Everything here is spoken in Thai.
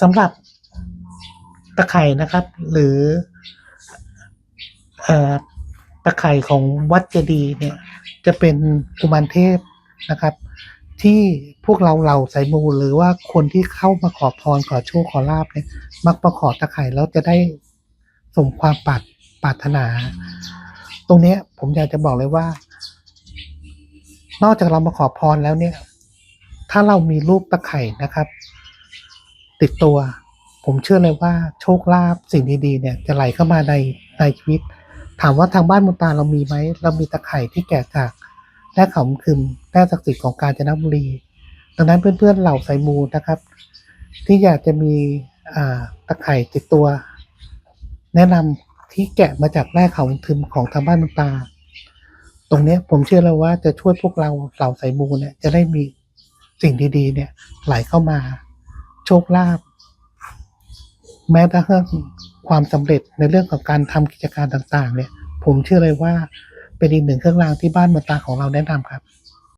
สำหรับตะไคร่นะครับ หรืออตะไคร่ของวัดเจดีย์เนี่ย จะเป็นกุมารเทพนะครับ ที่พวกเราเหล่าสายมูหรือว่าคนที่เข้ามาขอพรขอโชคขอลาบเนี่ย มักมาขอตะไคร่แล้วจะได้สมความปรารปรารถนา ตรงเนี้ยผมอยากจะบอกเลยว่า นอกจากเรามาขอพรแล้วเนี่ย ถ้าเรามีรูปตะไคร่นะครับ ติดตัว ผมเชื่อเลยว่าโชคลาภสิ่งดีๆเนี่ยจะไหลเข้ามาในในชีวิต ถามว่าทางบ้านมุตาเรามีไหมเรามีตะไคร่ที่แกะจากแร่ขาคึมแร่ศักดิ์สิทธิ์ของกาญจนบุรี ดังนั้นเพื่อนๆเหล่าสายมูนะครับ ที่อยากจะมีอ่าตะไคร่ติดตัว แนะนำที่แกะมาจากแร่เขาทึมของทางบ้านมุตา ตรงนี้ผมเชื่อเลยว่าจะช่วยพวกเราเหล่าสายมูเนี่ยจะได้มีสิ่งดีๆเนี่ยไหลเข้ามา ชคลาภแม้กระทั่งความสำเร็จในเรื่องของการทำกิจการต่างๆ เนี่ย ผมเชื่อเลยว่าเป็นอีกหนึ่งเครื่องรางที่บ้านมาตาของเราแนะนำครับ